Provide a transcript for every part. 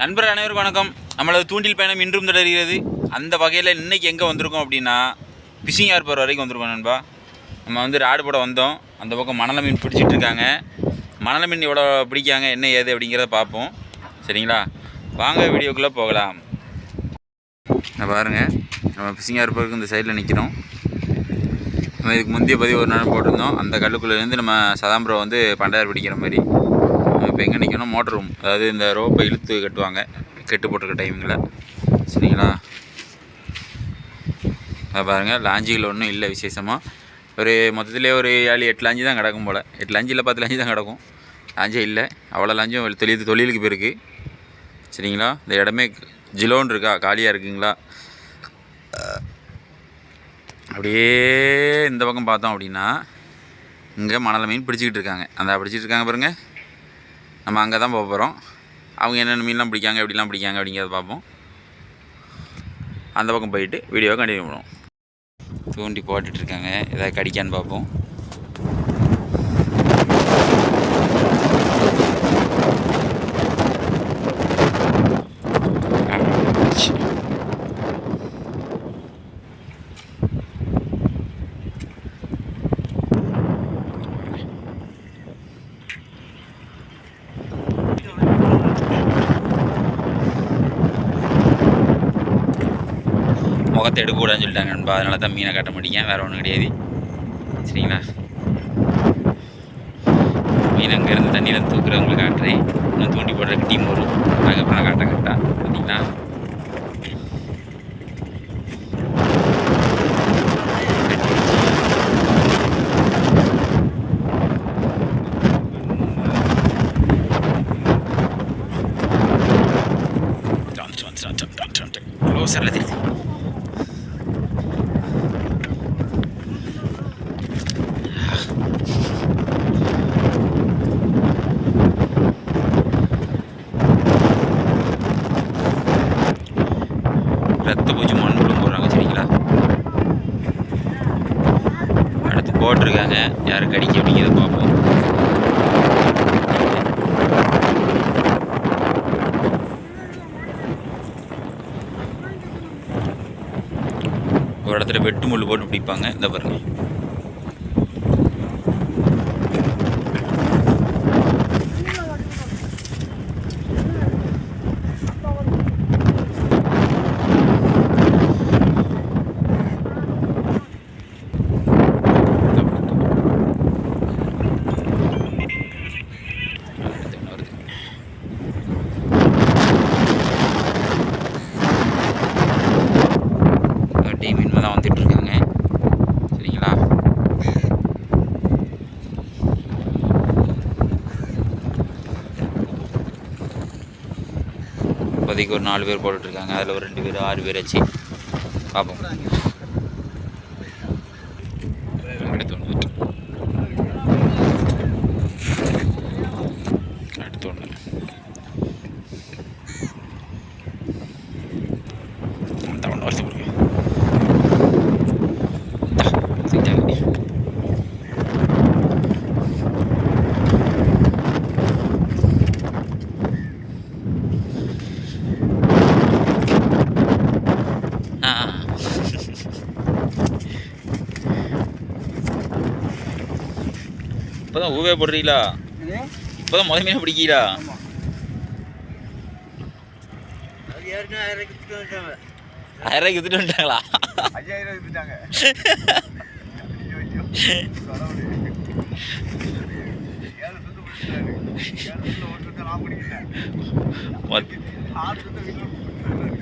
நண்பர் அனைவருக்கும் வணக்கம். நம்மளது தூண்டில் பயணம் இன்றும் தொடர்கிறது. அந்த வகையில் இன்றைக்கி எங்கே வந்திருக்கோம் அப்படின்னா பிசிங் ஏர்போர் வரைக்கும் வந்திருக்கோம் நண்பா. நம்ம வந்து ராடு போட வந்தோம். அந்த பக்கம் மணல மீன் பிடிச்சிட்டு இருக்காங்க. மணல மீன் எவ்வளோ பிடிக்காங்க என்ன ஏது அப்படிங்கிறத பார்ப்போம். சரிங்களா? வாங்க வீடியோக்குள்ளே போகலாம். நான் நம்ம பிசிங் ஏர்போருக்கு இந்த சைடில் நிற்கிறோம் நம்ம இதுக்கு முந்தைய பதிவு ஒரு நாள் போட்டிருந்தோம். அந்த கல்லுக்குள்ளேருந்து நம்ம சதாம்பரம் வந்து பண்டையார் பிடிக்கிற மாதிரி. இப்போ எங்கே நிற்கணும்? Motor room. அதாவது இந்த ரோப்பை இழுத்து கட்டுவாங்க. கெட்டு போட்டிருக்க டைமிங்கில் சரிங்களா? அதை பாருங்கள் லாஞ்சிகள் ஒன்றும் இல்லை விசேஷமாக ஒரு மொத்தத்திலே ஒரு ஏழு எட்டு லாஞ்சி தான் கிடக்கும் போல். எட்டு லாஞ்சி இல்லை பத்து லாஞ்சி தான் கிடக்கும். லாஞ்சே இல்லை. அவ்வளோ லாஞ்சும் தொழில் தொழிலுக்கு போயிருக்கு. சரிங்களா? இந்த இடமே ஜிலோன் இருக்கா? காலியாக இருக்குங்களா? அப்படியே இந்த பக்கம் பார்த்தோம் அப்படின்னா இங்கே மணலை மீன் பிடிச்சிக்கிட்டு இருக்காங்க. அந்த பிடிச்சிட்டு இருக்காங்க பாருங்கள் நம்ம அங்கே தான் போக போகிறோம். அவங்க என்னென்ன மீன்லாம் பிடிக்காங்க எப்படிலாம் பிடிக்காங்க அப்படிங்கிறத பார்ப்போம். அந்த பக்கம் போயிட்டு வீடியோவை கண்டினியூ பண்ணுவோம். தூண்டி போட்டுட்ருக்காங்க இருக்காங்க. கடிக்கான்னு பார்ப்போம். எடுக்கக்கூடாதுன்னு நண்பா அதனால தான் மீனை காட்ட முடியும் வேறு ஒன்றும் கிடையாது. சரிங்களா? மீன் அங்கேருந்து தண்ணியில் தூக்குறவங்களை காட்டுறேன். இன்னும் தூண்டி போடுறதுக்கு டீம் வரும். நாங்கள் காட்ட காட்டுறேன் பார்த்தீங்களா க்ளோஸரில் தெரியுது ரத்த பூச்சி மண்புழும் போடுறாங்க சரிங்களா அடுத்து போட்டிருக்காங்க. யார் கடிக்க அப்படிங்கிறத பார்ப்போம். ஒரு இடத்துல வெட்டு முள் போட்டு பிடிப்பாங்க. இந்த பாருங்க அடுத்து ஒண்ணு வருது. டீம் இனிமே தான் வந்துட்டு இருக்காங்க சரிங்களா இப்போதைக்கு ஒரு நாலு பேர் போட்டுட்ருக்காங்க. அதில் ஒரு ரெண்டு பேர் ஆறு பேர் வச்சு பார்ப்போம். அடுத்து ஒன்று. வந்துட்டு. அடுத்து ஒன்று. அந்த ஒன்று வருது பாருங்க இந்தா, செஞ்சாங்க. ஆ ஆ. இப்போதான் ஊவே போடுறீங்களா? இப்போதான் முத மீனை ஆயிரம் ரூபாய்க்கு வித்துட்டு வந்துட்டாங்களா?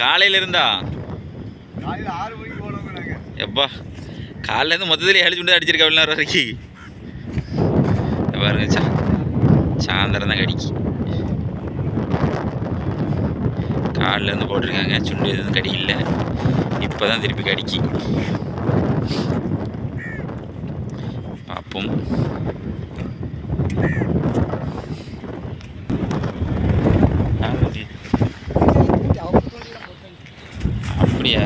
காலையில இருந்தா? எப்பா காலையில இருந்து மொத்தத்தில் ஏழு சுண்டு அடிச்சிருக்கா வெளில வரைக்கும் பாருங்க சா சாயந்தரம் தான் கடிக்கு. காலைல இருந்து போட்டிருக்காங்க சுண்டு எதுவும் கடி இல்லை. இப்போ தான் திருப்பி கடிக்கு. பார்ப்போம் ஆ, இது. அப்படியா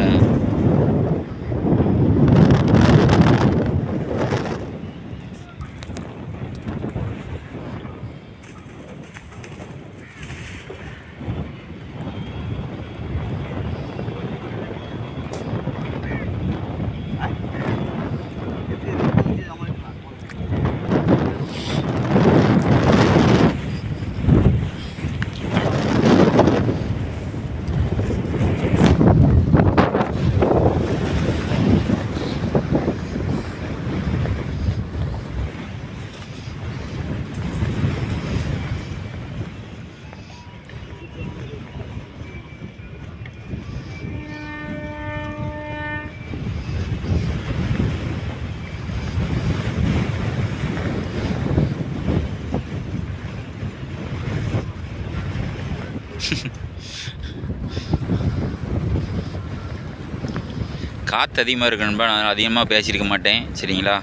காற்று அதிகமாக இருக்கு நண்பா. நான் அதிகமாக பேசியிருக்க மாட்டேன். சரிங்களா?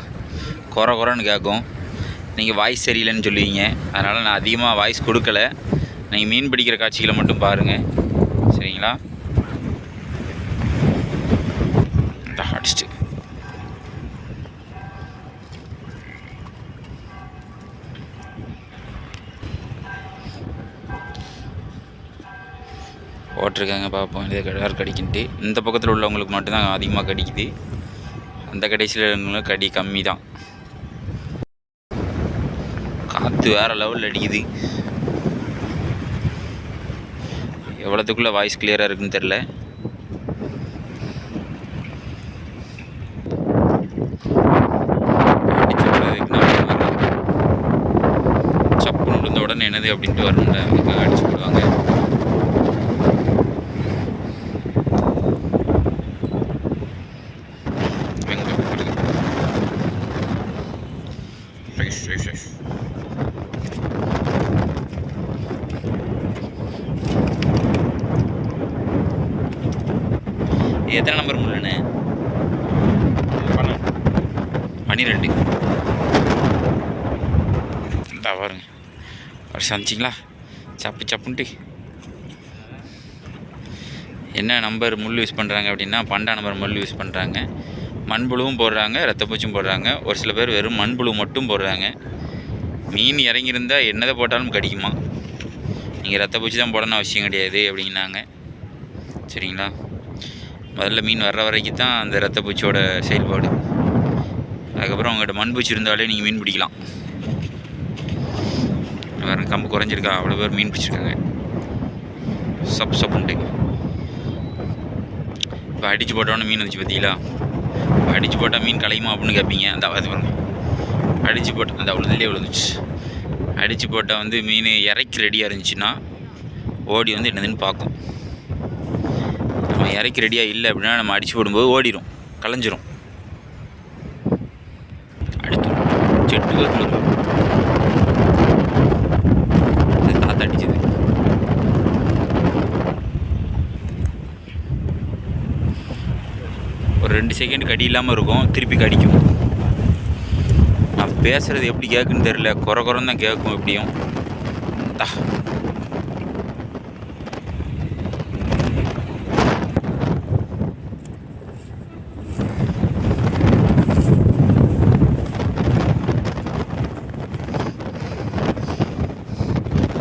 குறை குறைன்னு கேட்கும். நீங்கள் வாய்ஸ் சரியில்லைன்னு சொல்லுவீங்க. அதனால் நான் அதிகமாக வாய்ஸ் கொடுக்கல. நீங்கள் மீன் பிடிக்கிற காட்சிகளை மட்டும் பாருங்கள் சரிங்களா? போட்டிருக்காங்க பார்ப்போம். இதே கடை கடிக்கின்ட்டு. இந்த பக்கத்தில் உள்ளவங்களுக்கு மட்டும்தான் அதிகமாக கடிக்குது. அந்த கடைசியில் உள்ளவங்களுக்கு கடி கம்மி தான். காற்று வேறு லெவலில் அடிக்குது. எவ்வளோத்துக்குள்ளே வாய்ஸ் கிளியராக இருக்குன்னு தெரில பன்னிரெண்டு இந்தா பாருங்க. வருஷம் சமைச்சிங்களா? சப்பு சப்புன்ட்டு. என்ன நம்பர் முள் யூஸ் பண்ணுறாங்க அப்படின்னா பண்டா நம்பர் முள் யூஸ் பண்ணுறாங்க மண்புழுவும் போடுறாங்க ரத்தப்பூச்சும் போடுறாங்க. ஒரு சில பேர் வெறும் மண்புழு மட்டும் போடுறாங்க. மீன் இறங்கியிருந்தால் என்னதை போட்டாலும் கடிக்குமா? நீங்கள் ரத்தப்பூச்சி தான் போடணும் அவசியம் கிடையாது அப்படின்னாங்க. சரிங்களா? முதல்ல மீன் வர்ற வரைக்கும் தான் அந்த ரத்தப்பூச்சியோட செயல்பாடு. அதுக்கப்புறம் உங்கள்கிட்ட மண்பூச்சி இருந்தாலே நீங்கள் மீன் பிடிக்கலாம். வேறு கம்பு குறைஞ்சிருக்கா? அவ்வளோ பேர் மீன் பிடிச்சிருக்காங்க. சப்பு சப்புன்ட்டு. இப்போ அடித்து போட்டோன்னு மீன் வந்துச்சு பார்த்தீங்களா அடித்து போட்டால் மீன் கலையுமா அப்படின்னு கேட்பீங்க அந்த அது பாருங்க. அடித்து போட்டால் அந்த அவ்வளோ தள்ளியே விழுந்துச்சு அடித்து போட்டால் வந்து மீன் இறக்கி ரெடியாக இருந்துச்சுன்னா ஓடி வந்து என்னதுன்னு பார்க்கும். நம்ம இறக்கி ரெடியாக இல்லை அப்படின்னா நம்ம அடித்து போடும்போது ஓடிடும் கலைஞ்சிரும் அடுத்து செட்டு அடிச்சது. ஒரு ரெண்டு செகண்ட் கடி இல்லாமல் இருக்கும் திருப்பி கடிக்கும். நான் பேசுகிறது எப்படி கேட்குன்னு தெரில குறை குறைன்னு தான் கேட்கும் எப்படியும் தா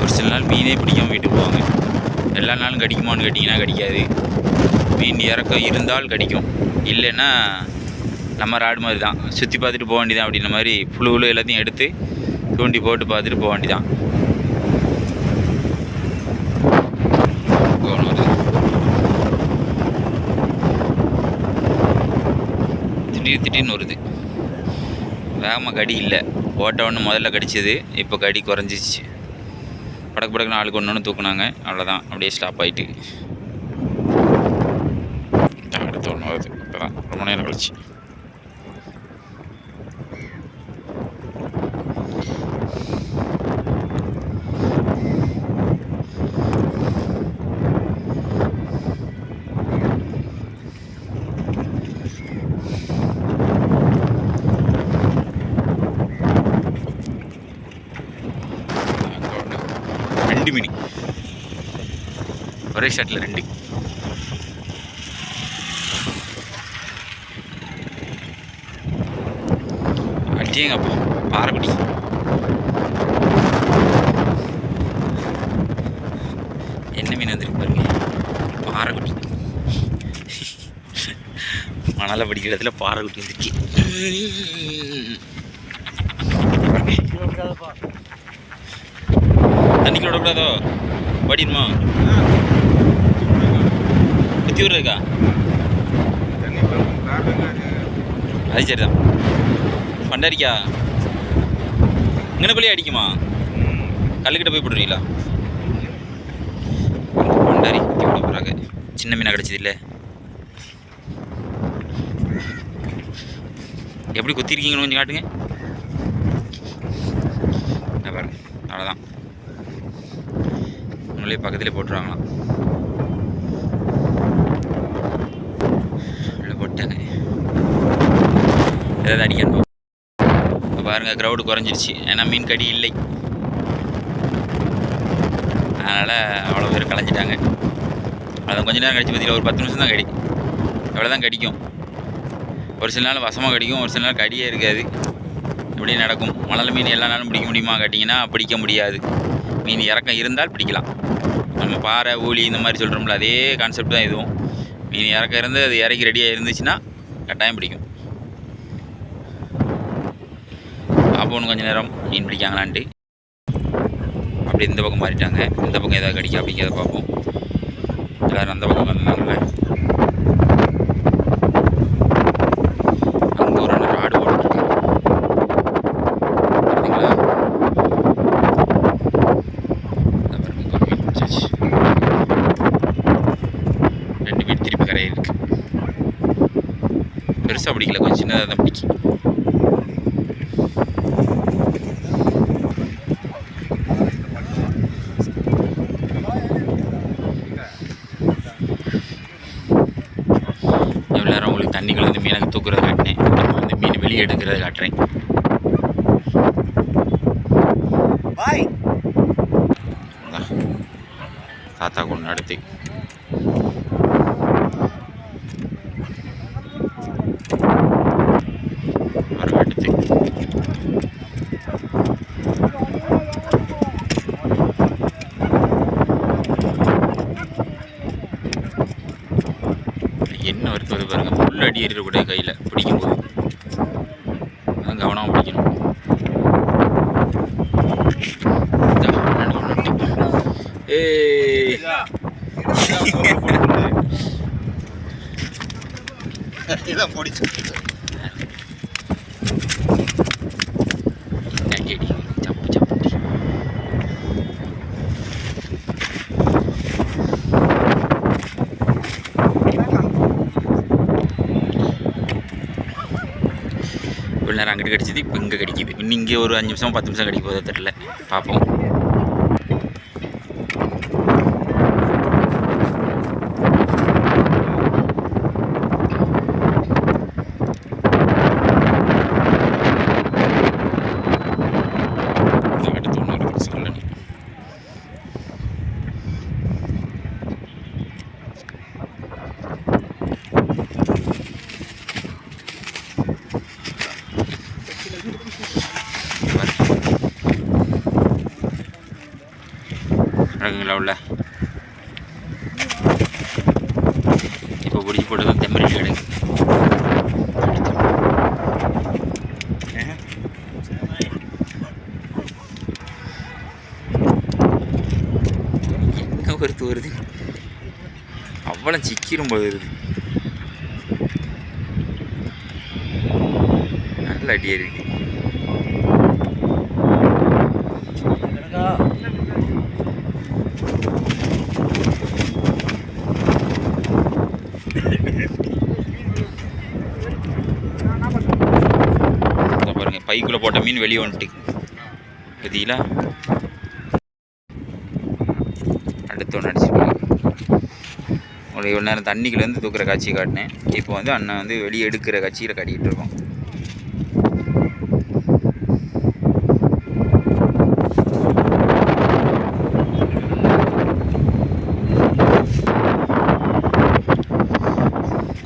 ஒரு சில நாள் மீனே பிடிக்காம வீட்டுக்கு போவாங்க எல்லா நாளும் கடிக்குமான்னு கேட்டிங்கன்னா கிடைக்காது. மீன் இறக்கம் இருந்தால் கடிக்கும். இல்லைன்னா நம்ம ராடு மாதிரி தான். சுற்றி பார்த்துட்டு போக வேண்டியதான் அப்படின்ற மாதிரி புழு புழு எல்லாத்தையும் எடுத்து தூண்டி போட்டு பார்த்துட்டு போக வேண்டியதான் திடீர் திடீர்னு வருது. வேகமாக கடி இல்லை. ஓட்ட ஒன்று முதல்ல கடிச்சது. இப்போ கடி குறைஞ்சிச்சு படக்கு படக்குன்னு ஆளுக்கு ஒன்று ஒன்று தூக்குனாங்க. அவ்வளோதான் அப்படியே ஸ்டாப் ஆகிட்டு அடுத்த ஒன்று வருது. இப்போ தான் ரொம்ப நேரம் கழிச்சு அங்க ஒண்ணு. ரெண்டு மீன் ஒரே ஷர்ட்டில் ரெண்டு. அடியேங்கப்பா பாரபடி என்ன மீன் வந்துருக்கு பாருங்க. பாறைக்குட்டி மணலை படிக்கிற இடத்துல பாறைக்குட்டி வந்துருக்கு தண்ணிக்குள்ள விடக்கூடாதோ? படிடுமா குத்தி விடுறதுக்கா அது சரிதான். பண்டாரிக்கா இங்கனக்குள்ளேயே அடிக்குமா? கல்லுக்கிட்ட போய் போட்டுருவீங்களா? பண்டாரி குத்தி விட போகிறாங்க சின்ன மீனாக கிடச்சது இல்லை எப்படி குத்திருக்கீங்கன்னு கொஞ்சம் காட்டுங்க. பாருங்க அவ்வளோதான் உங்களே பக்கத்துலேயே போட்டுருவாங்களாம். உள்ள ஏதாவது அடிக்கணும். இப்போ பாருங்கள் க்ரௌடு குறைஞ்சிருச்சு. ஏன்னா மீன் கடி இல்லை. அதனால் அவ்வளோ பேர் கலைஞ்சிட்டாங்க. அதை கொஞ்ச நேரம் கடிச்சு பார்த்தீங்கன்னா ஒரு பத்து நிமிஷம் தான் கடி. எவ்வளோ தான் கடிக்கும். ஒரு சில நாள் வசமாக கடிக்கும் ஒரு சில நாள் கடியே இருக்காது. இப்படி நடக்கும். மணல் மீன் எல்லா நாளும் பிடிக்க முடியுமா கேட்டிங்கன்னா பிடிக்க முடியாது. மீன் இறக்கம் இருந்தால் பிடிக்கலாம். நம்ம பாறை ஊழி இந்த மாதிரி சொல்கிறோம்ல அதே கான்செப்ட் தான் இதுவும். மீன் இறக்க இருந்து அது இறக்கி ரெடியாக இருந்துச்சுன்னா கட்டாயம் பிடிக்கும். பார்ப்போம் கொஞ்சம் நேரம். மீன் பிடிக்காங்களான்ட்டு. அப்படி இந்த பக்கம் மாறிட்டாங்க. இந்த பக்கம் ஏதாவது கடிக்கா அப்படிங்கிறத பார்ப்போம். எல்லோரும் அந்த பக்கம் வந்தாங்கல்ல அங்கே ஒரு அண்ணன் ராடு போட்டுருக்கு பார்த்தீங்களா இந்த பாருங்க, ஒரு மீன் பிடிச்சாச்சு. ரெண்டு மீன் திருப்பி கரையில் இருக்கு பெருசாக பிடிக்கல கொஞ்சம் சின்னதாக தான் பிடிக்கும். நேரம் உங்களுக்கு தண்ணிக்குள்ள வந்து மீனை தூக்குறத காட்டினேன். வந்து மீன் வெளியே எடுக்கிறத காட்டுறேன். தாத்தா கொண்டு அடுத்து பாருங்க அடுத்து என்ன வருது பாருங்க புல் அடி ஏறிடக்கூடிய கையில் பிடிக்கும்போது. அதான் கவனமாக பிடிக்கணும். இதா, நடு பிடிச்சி அடி அடி சப்பு சப்பு இவ்வளோ நேரம் அங்கிட்டு கிடச்சிது இப்போ இங்கே கடிக்குது. இன்னும் இங்கே ஒரு அஞ்சு நிமிஷம் பத்து நிமிஷம் கடிக்க போதோ தெரில பார்ப்போம் அடுத்து ஒன்று இருக்குது சொல்லணும் அழகுங்களா உள்ள இப்போ பிடிச்சி போட்டது தெம்பரி கிடைக்கு. என்ன ஒருத்து வருது? அவ்வளோ சிக்கிரும் போது வருது நல்ல அடியாக இருக்குது இதோ பாருங்க போட்ட மீன் வெளியே வந்துட்டு. பார்த்தீங்களா? அடுத்து ஒன்று அடிச்சிருக்காங்க ஒரு இவ்வளோ நேரம் தண்ணிக்குள்ளேருந்து தூக்குற காட்சியை காட்டினேன். இப்போ வந்து அண்ணன் வந்து வெளியே எடுக்கிற காட்சியில் காட்டிக்கிட்டு இருக்கோம்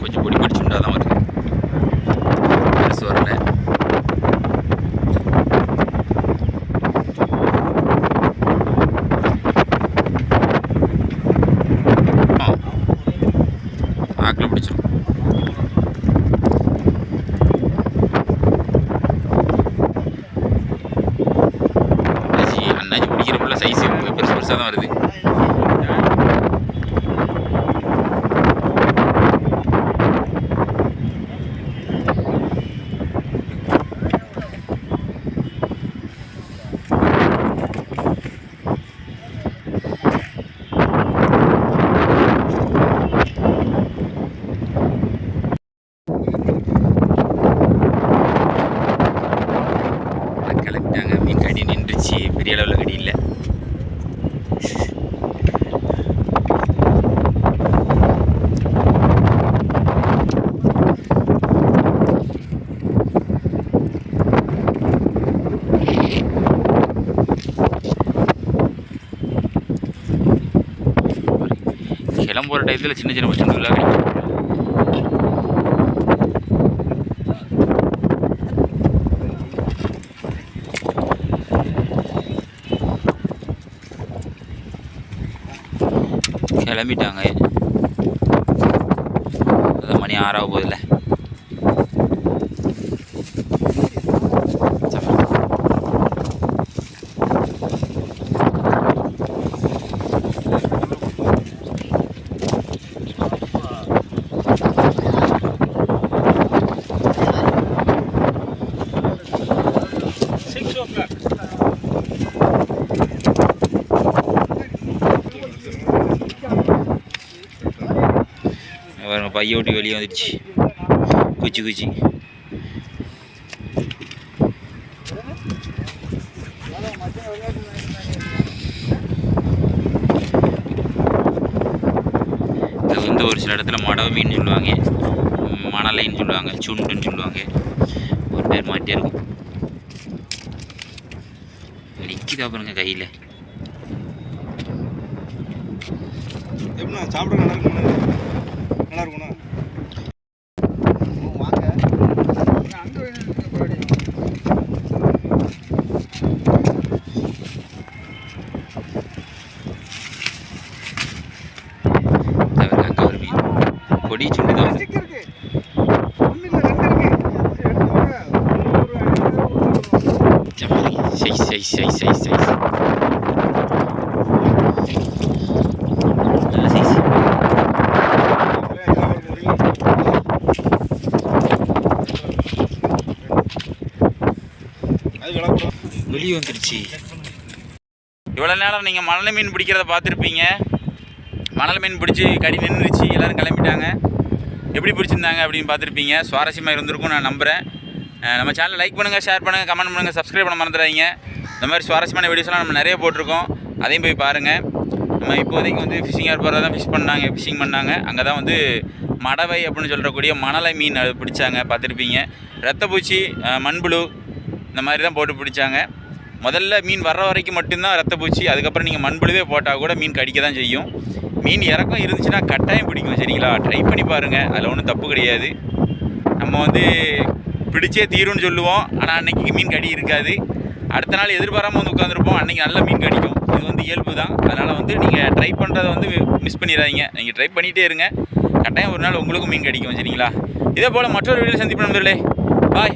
கொஞ்சம் பொடி பொடி சுண்டா தான் வருது பெருசு வரல ஆ ஆக்கில் பிடிச்சிரும் கிளம்புற டயத்தில் சின்ன சின்ன பிரச்சனை கிடைக்கும் கிளம்பிட்டாங்க. மணி ஆறாக போகுதுல்ல. பாருங்க பைய விட்டு வெளியே வந்துடுச்சு. குச்சி குச்சி. இது வந்து ஒரு சில இடத்துல மடவை மீன் சொல்லுவாங்க. மணலைன்னு சொல்லுவாங்க சுண்டுன்னு சொல்லுவாங்க. ஒரு பேர் மாட்டே இருக்கும். நிற்கிதா பாருங்க கையில். எப்படிண்ணா சாப்பிட நல்லா இருக்கும் நல்லா இருக்குண்ணா வாங்க அங்கே கொடி சுண்டு தான் வருது. இருக்கு ஒன்று இல்லை ரெண்டு விளக்குறோம் வெளியே வந்துருச்சு. இவ்வளோ நேரம் நீங்கள் மணல் மீன் பிடிக்கிறத பார்த்துருப்பீங்க. மணல் மீன் பிடிச்சி கடி நின்றுச்சு எல்லோரும் கிளம்பிட்டாங்க. எப்படி பிடிச்சிருந்தாங்க அப்படின்னு பார்த்துருப்பீங்க. சுவாரஸ்யமாக இருந்திருக்கும் நான் நம்புகிறேன் நம்ம சேனலை லைக் பண்ணுங்கள் ஷேர் பண்ணுங்கள் கமெண்ட் பண்ணுங்கள் சப்ஸ்கிரைப் பண்ண மறந்துடாதீங்க. இந்த மாதிரி சுவாரஸ்யமான வீடியோஸ்லாம் நம்ம நிறைய போட்டிருக்கோம். அதையும் போய் பாருங்கள் நம்ம இப்போதைக்கு வந்து ஃபிஷிங் ஏர்போர்ட்டில் தான் ஃபிஷ் பண்ணாங்க ஃபிஷிங் பண்ணாங்க. அங்கே தான் வந்து மடவை அப்படின்னு சொல்கிறக்கூடிய மணலை மீன் அது பிடிச்சாங்க பார்த்துருப்பீங்க. ரத்தப்பூச்சி மண்புழு இந்த மாதிரி தான் போட்டு பிடிச்சாங்க. முதல்ல மீன் வர்ற வரைக்கும் மட்டும்தான் ரத்தப்பூச்சி அதுக்கப்புறம் நீங்கள் மண்புழுவே போட்டால் கூட மீன் கடிக்க தான் செய்யும். மீன் இறக்கம் இருந்துச்சுன்னா கட்டாயம் பிடிக்கும் சரிங்களா? ட்ரை பண்ணி பாருங்கள் அதில் ஒன்றும் தப்பு கிடையாது. நம்ம வந்து பிடிச்சே தீரும்னு சொல்லுவோம் ஆனால் அன்னைக்கு மீன் கடி இருக்காது. அடுத்த நாள் எதிர்பாராமல் வந்து உட்காந்துருப்போம் அன்றைக்கி நல்ல மீன் கடிக்கும். இது வந்து இயல்பு தான். அதனால் வந்து நீங்கள் ட்ரை பண்ணுறதை வந்து மிஸ் பண்ணிடாதீங்க. நீங்கள் ட்ரை பண்ணிகிட்டே இருங்க. கட்டாயம் ஒரு நாள் உங்களுக்கும் மீன் கடிக்கும் சரிங்களா? இதே போல் மற்றொரு வீடியோ சந்திப்பு நண்பர்களே. பாய்